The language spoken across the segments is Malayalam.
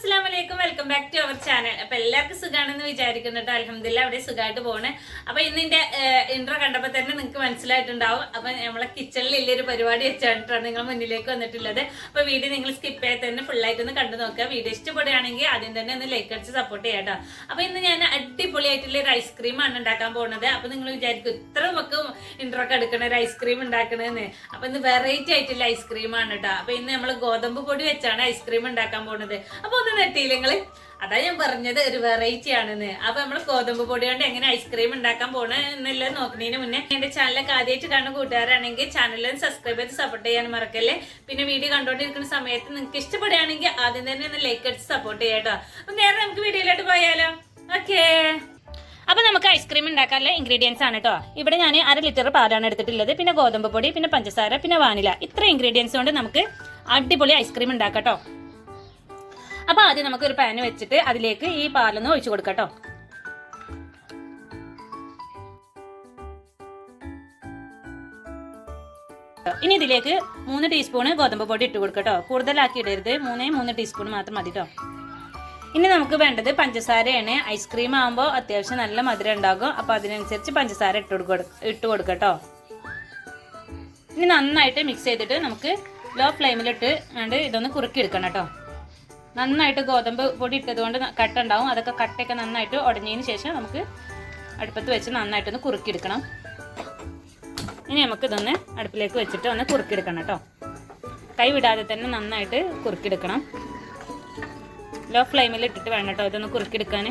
അസ്സാം വലൈക്കും welcome back to our channel അപ്പൊ എല്ലാവർക്കും സുഖാണെന്ന് വിചാരിക്കുന്നുണ്ട് അലഹമില്ല അവിടെ സുഖമായിട്ട് പോണ്. അപ്പൊ ഇന്നിന്റെ ഇൻട്രോ കണ്ടപ്പോ തന്നെ നിങ്ങൾക്ക് മനസ്സിലായിട്ടുണ്ടാവും. അപ്പൊ നമ്മളെ കിച്ചണിൽ വലിയൊരു പരിപാടി വെച്ചിട്ടാണ് നിങ്ങൾ മുന്നിലേക്ക് വന്നിട്ടുള്ളത്. അപ്പൊ വീഡിയോ നിങ്ങൾ സ്കിപ്പ് ചെയ്ത് തന്നെ ഫുൾ ആയിട്ട് ഒന്ന് കണ്ടു നോക്കുക. വീഡിയോ ഇഷ്ടപ്പെടുകയാണെങ്കിൽ ആദ്യം തന്നെ ഒന്ന് ലൈക്ക് അടിച്ച് സപ്പോർട്ട് ചെയ്യാം കേട്ടോ. അപ്പൊ ഇന്ന് ഞാൻ അടിപൊളിയായിട്ടുള്ള ഒരു ഐസ്ക്രീമാണ് ഉണ്ടാക്കാൻ പോകുന്നത് അപ്പൊ നിങ്ങൾ വിചാരിക്കും ഇത്ര നമുക്ക് ഇൻട്രോ ഒക്കെ എടുക്കണ ഒരു ഐസ്ക്രീം ഉണ്ടാക്കണെന്ന്. അപ്പൊ ഇന്ന് വെറൈറ്റി ആയിട്ടുള്ള ഐസ്ക്രീമാണ് കേട്ടോ. അപ്പൊ ഇന്ന് നമ്മൾ ഗോതമ്പ് പൊടി വെച്ചാണ് ഐസ്ക്രീം ഉണ്ടാക്കാൻ പോകുന്നത് അപ്പൊ ഒന്ന് നെട്ടിയില്ല അതാ ഞാൻ പറഞ്ഞത് ഒരു വെറൈറ്റി ആണെന്ന്. അപ്പൊ നമ്മൾ ഗോതമ്പ് പൊടി കൊണ്ട് എങ്ങനെ ഐസ്ക്രീം ഉണ്ടാക്കാൻ പോണ എന്നുള്ളത് നോക്കുന്നതിന് മുന്നേ എന്റെ ചാനലൊക്കെ ആദ്യമായിട്ട് കാണുന്ന കൂട്ടുകാരാണെങ്കിൽ ചാനലിൽ സബ്സ്ക്രൈബ് ചെയ്ത് സപ്പോർട്ട് ചെയ്യാൻ മറക്കല്ലേ? പിന്നെ വീഡിയോ കണ്ടോണ്ടിരിക്കുന്ന സമയത്ത് നിങ്ങൾക്ക് ഇഷ്ടപ്പെടുകയാണെങ്കിൽ ആദ്യം തന്നെ ഒന്ന് ലൈക്ക് അടിച്ച് സപ്പോർട്ട് ചെയ്യാം കേട്ടോ അപ്പൊ നേരെ നമുക്ക് വീഡിയോയിലോട്ട് പോയാലോ? ഓക്കേ അപ്പൊ നമുക്ക് ഐസ്ക്രീം ഉണ്ടാക്കാനുള്ള ഇൻഗ്രീഡിയൻസ് ആണ് കേട്ടോ ഇവിടെ ഞാൻ അര ലിറ്റർ പാലാണ് എടുത്തിട്ടുള്ളത്. പിന്നെ ഗോതമ്പ് പൊടി പിന്നെ പഞ്ചസാര പിന്നെ വാനില ഇത്ര ഇൻഗ്രീഡിയൻസ് കൊണ്ട് നമുക്ക് അടിപൊളി ഐസ്ക്രീം ഉണ്ടാക്കാം കേട്ടോ അപ്പൊ ആദ്യം നമുക്ക് ഒരു പാന് വെച്ചിട്ട് അതിലേക്ക് ഈ പാലൊന്ന് ഒഴിച്ചു കൊടുക്കാം കേട്ടോ ഇനി ഇതിലേക്ക് മൂന്ന് ടീസ്പൂണ് ഗോതമ്പ് പൊടി ഇട്ട് കൊടുക്കട്ടോ കേട്ടോ കൂടുതലാക്കി ഇടരുത് മൂന്നേ മൂന്ന് ടീസ്പൂൺ മാത്രം മതി കേട്ടോ ഇനി നമുക്ക് വേണ്ടത് പഞ്ചസാരയാണ് ഐസ്ക്രീം ആകുമ്പോൾ അത്യാവശ്യം നല്ല മധുരം ഉണ്ടാകും. അപ്പോൾ അതിനനുസരിച്ച് പഞ്ചസാര ഇട്ട് കൊടുക്ക ഇട്ട് കൊടുക്കട്ടോ ഇനി നന്നായിട്ട് മിക്സ് ചെയ്തിട്ട് നമുക്ക് ലോ ഫ്ലെയിമിലിട്ട് വേണ്ട ഇതൊന്ന് കുറുക്കി എടുക്കണം കേട്ടോ നന്നായിട്ട് ഗോതമ്പ് പൊടി ഇട്ടതുകൊണ്ട് കട്ട ഉണ്ടാവും അതൊക്കെ കട്ടയൊക്കെ നന്നായിട്ട് ഉടഞ്ഞതിന് ശേഷം നമുക്ക് അടുപ്പത്ത് വെച്ച് നന്നായിട്ടൊന്ന് കുറുക്കിയെടുക്കണം. ഇനി നമുക്ക് ഇതൊന്ന് അടുപ്പിലേക്ക് വെച്ചിട്ട് ഒന്ന് കുറുക്കിയെടുക്കണം കേട്ടോ. കൈ വിടാതെ തന്നെ നന്നായിട്ട് കുറുക്കിയെടുക്കണം. ലോ ഫ്ലെയിമിൽ ഇട്ടിട്ട് വേണം കേട്ടോ ഇതൊന്ന് കുറുക്കിയെടുക്കാൻ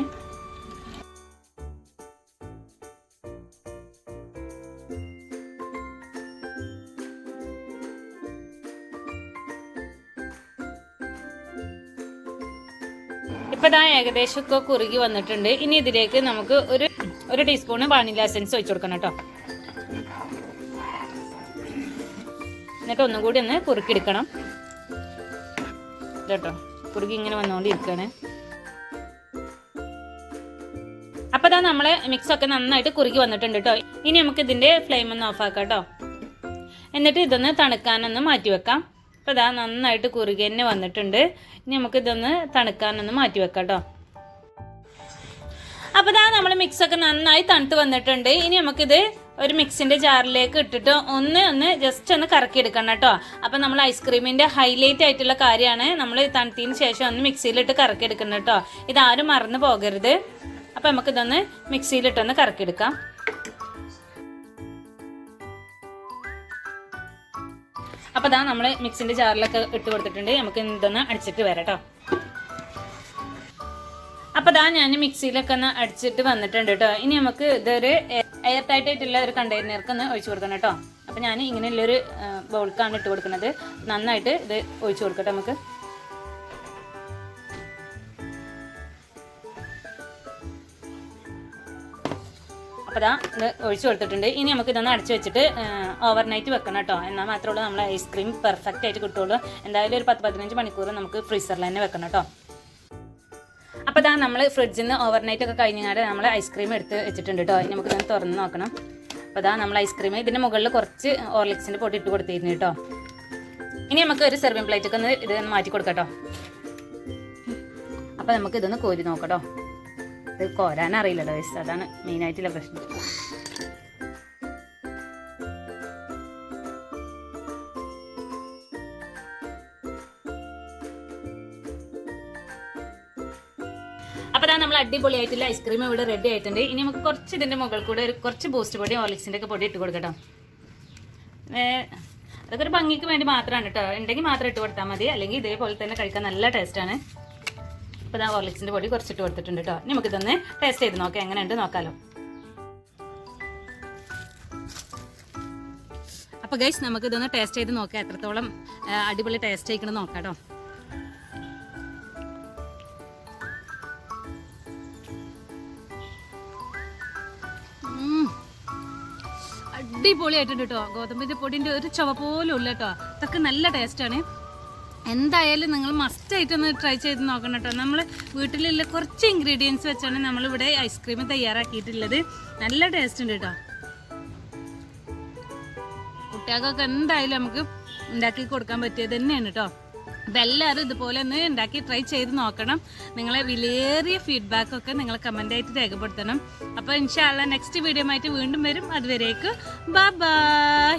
ഇപ്പൊ ഇതാ ഏകദേശം കുറുകി വന്നിട്ടുണ്ട്. ഇനി ഇതിലേക്ക് നമുക്ക് ഒരു ഒരു ടീസ്പൂണ് വാനില എസൻസ് ഒഴിച്ചു കൊടുക്കണം കേട്ടോ. എന്നിട്ട് ഒന്നും കൂടി ഒന്ന് കുറുക്കിയെടുക്കണം. കേട്ടോ കുറുകി ഇങ്ങനെ വന്നുകൊണ്ടിരിക്കുകയാണ് അപ്പൊ ഇതാ നമ്മളെ മിക്സ് ഒക്കെ നന്നായിട്ട് കുറുകി വന്നിട്ടുണ്ട് കേട്ടോ ഇനി നമുക്ക് ഇതിന്റെ ഫ്ലെയിം ഒന്ന് ഓഫ് ആക്കാം കേട്ടോ എന്നിട്ട് ഇതൊന്ന് തണുക്കാനൊന്ന് മാറ്റി വെക്കാം അപ്പൊ ഇതാ നന്നായിട്ട് കുറുകി തന്നെ വന്നിട്ടുണ്ട്. ഇനി നമുക്ക് ഇതൊന്ന് തണുക്കാനൊന്ന് മാറ്റി വെക്കാം കേട്ടോ അപ്പൊ ഇതാ നമ്മൾ മിക്സൊക്കെ നന്നായി തണുത്ത് വന്നിട്ടുണ്ട്. ഇനി നമുക്കിത് ഒരു മിക്സിന്റെ ജാറിലേക്ക് ഇട്ടിട്ട് ഒന്ന് ഒന്ന് ജസ്റ്റ് ഒന്ന് കറക്കി എടുക്കണം കേട്ടോ അപ്പോൾ നമ്മൾ ഐസ്ക്രീമിന്റെ ഹൈലൈറ്റ് ആയിട്ടുള്ള കാര്യമാണ് നമ്മൾ തണുത്തതിന് ശേഷം ഒന്ന് മിക്സിയിലിട്ട് കറക്കി എടുക്കണം കേട്ടോ ഇതാരും മറന്നു പോകരുത്. അപ്പോൾ നമുക്കിതൊന്ന് മിക്സിയിലിട്ടൊന്ന് കറക്കി എടുക്കാം അപ്പൊ ഇതാ നമ്മൾ മിക്സിന്റെ ജാറിലൊക്കെ ഇട്ട് കൊടുത്തിട്ടുണ്ട്. നമുക്ക് ഇതൊന്ന് അടിച്ചിട്ട് വരാം കേട്ടോ അപ്പൊ ദാ ഞാൻ മിക്സിയിലൊക്കെ ഒന്ന് അടിച്ചിട്ട് വന്നിട്ടുണ്ട് കേട്ടോ ഇനി നമുക്ക് ഇതൊരു എയർ ടൈറ്റ് ആയിട്ടുള്ള ഒരു കണ്ടെയ്നർക്ക് ഒന്ന് ഒഴിച്ചു കൊടുക്കണം കേട്ടോ അപ്പൊ ഞാൻ ഇങ്ങനെയുള്ളൊരു ബൗൾക്കാണ് ഇട്ട് കൊടുക്കുന്നത്. നന്നായിട്ട് ഇത് ഒഴിച്ചു കൊടുക്കട്ടെ നമുക്ക്. അപ്പോൾ ഇതാ ഇത് ഒഴിച്ചു കൊടുത്തിട്ടുണ്ട്. ഇനി നമുക്ക് ഇതൊന്ന് അടച്ചു വെച്ചിട്ട് ഓവർനൈറ്റ് വെക്കണം കേട്ടോ. എന്നാൽ മാത്രമേ ഉള്ളൂ നമ്മൾ ഐസ്ക്രീം പെർഫെക്റ്റ് ആയിട്ട് കിട്ടുള്ളൂ. എന്തായാലും ഒരു പത്ത് പതിനഞ്ച് മണിക്കൂർ നമുക്ക് ഫ്രീസറിൽ തന്നെ വെക്കണം കേട്ടോ. അപ്പോൾ ഇതാ നമ്മൾ ഫ്രിഡ്ജിൽ നിന്ന് ഓവർനൈറ്റ് ഒക്കെ കഴിഞ്ഞാൽ നമ്മൾ ഐസ്ക്രീം എടുത്ത് വെച്ചിട്ടുണ്ട് കേട്ടോ. ഇനി നമുക്ക് ഇതൊന്ന് തുറന്ന് നോക്കണം. അപ്പോൾ ഇതാ നമ്മൾ ഐസ്ക്രീം ഇതിന്റെ മുകളിൽ കുറച്ച് ഓർലിക്സിന്റെ പൊടി ഇട്ട് കൊടുത്തിരുന്നു കേട്ടോ. ഇനി നമുക്ക് ഒരു സെർവിങ് പ്ലേറ്റൊക്കെ ഒന്ന് ഇത് മാറ്റി കൊടുക്കാം കേട്ടോ. അപ്പോൾ നമുക്ക് ഇതൊന്ന് കോരി നോക്കാം നോക്കട്ടോ ഇത് കോരാൻ അറിയില്ലല്ലോ ഗൈസ് അതാണ് മെയിനായിട്ടുള്ള പ്രശ്നം. അപ്പോൾ അതാ നമ്മൾ അടിപൊളിയായിട്ടുള്ള ഐസ്ക്രീം ഇവിടെ റെഡി ആയിട്ടുണ്ട്. ഇനി നമുക്ക് കുറച്ച് ഇതിന്റെ മുകളിൽ കൂടെ ഒരു കുറച്ച് ബൂസ്റ്റ് പൊടി ഓർലിക്സിന്റെ ഒക്കെ പൊടി ഇട്ട് കൊടുക്കട്ടോ. അതൊക്കെ ഒരു ഭംഗിക്ക് വേണ്ടി മാത്രമാണ് കേട്ടോ ഉണ്ടെങ്കിൽ മാത്രം ഇട്ട് കൊടുത്താൽ മതി. അല്ലെങ്കിൽ ഇതേപോലെ തന്നെ കഴിക്കാൻ നല്ല ടേസ്റ്റാണ് അപ്പോൾ ഞാൻ ഓർലിക്സിന്റെ പൊടി കുറച്ചിട്ട് കൊടുത്തിട്ടുണ്ട് കേട്ടോ നമുക്കിതൊന്ന് ടേസ്റ്റ് ചെയ്ത് നോക്കാം. എങ്ങനെയുണ്ട് നോക്കാലോ. അപ്പോൾ ഗൈസ് നമുക്ക് ഇതൊന്ന് ടേസ്റ്റ് ചെയ്ത് നോക്കാം. എത്രത്തോളം അടിപൊളി ടേസ്റ്റ് ആയിക്കണം നോക്കാം കേട്ടോ. അടിപൊളിയായിട്ടുണ്ട് കേട്ടോ ഗോതമ്പിന്റെ പൊടിന്റെ ഒരു ചുവ പോലും ഇല്ല കേട്ടോ ഇതൊക്കെ നല്ല ടേസ്റ്റാണ് എന്തായാലും നിങ്ങൾ മസ്റ്റ് ആയിട്ടൊന്ന് ട്രൈ ചെയ്ത് നോക്കണം കേട്ടോ നമ്മൾ വീട്ടിലുള്ള കുറച്ച് ഇൻഗ്രീഡിയൻസ് വെച്ചാണ് നമ്മളിവിടെ ഐസ്ക്രീം തയ്യാറാക്കിയിട്ടുള്ളത്. നല്ല ടേസ്റ്റ് ഉണ്ട് കേട്ടോ കുട്ടികൾക്കൊക്കെ എന്തായാലും നമുക്ക് ഉണ്ടാക്കി കൊടുക്കാൻ പറ്റിയത് തന്നെയാണ് കേട്ടോ അപ്പം എല്ലാവരും ഇതുപോലെ ഒന്ന് ഉണ്ടാക്കി ട്രൈ ചെയ്ത് നോക്കണം. നിങ്ങളെ വിലയേറിയ ഫീഡ്ബാക്കൊക്കെ നിങ്ങൾ കമന്റായിട്ട് രേഖപ്പെടുത്തണം. അപ്പോൾ ഇൻഷാല്ല നെക്സ്റ്റ് വീഡിയോ ആയിട്ട് വീണ്ടും വരും. അതുവരേക്ക് ബൈ ബൈ